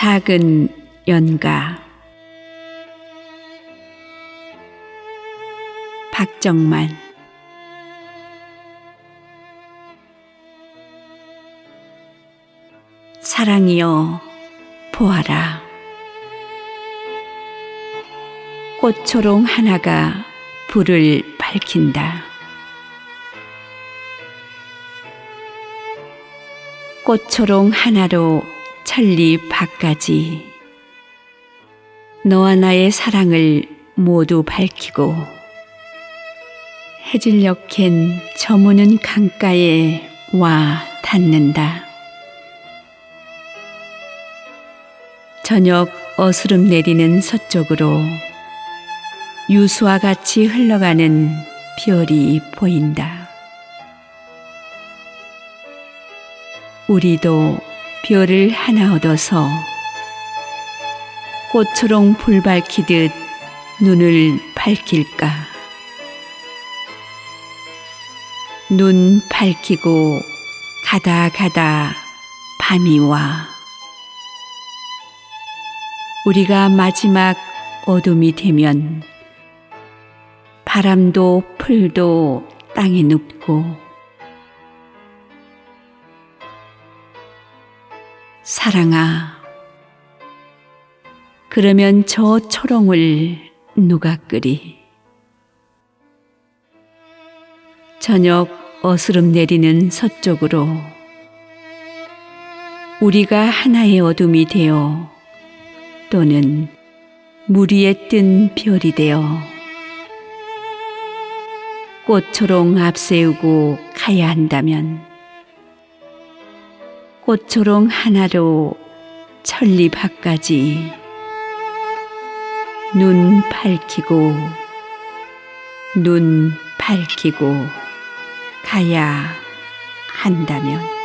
작은 연가. 박정만. 사랑이여 보아라. 꽃초롱 하나가 불을 밝힌다. 꽃초롱 하나로 천리 밖까지 너와 나의 사랑을 모두 밝히고 해질녘 캔 저무는 강가에 와 닿는다. 저녁 어스름 내리는 서쪽으로 유수와 같이 흘러가는 별이 보인다. 우리도 별을 하나 얻어서 꽃초롱 불 밝히듯 눈을 밝힐까. 눈 밝히고 가다 가다 밤이 와. 우리가 마지막 어둠이 되면 바람도 풀도 땅에 눕고 사랑아 그러면 저 초롱을 누가 끄리? 저녁 어스름 내리는 서쪽으로 우리가 하나의 어둠이 되어 또는 물 위에 뜬 별이 되어 꽃초롱 앞세우고 가야 한다면 꽃초롱 하나로 천리 밖까지 눈 밝히고 눈 밝히고 가야 한다면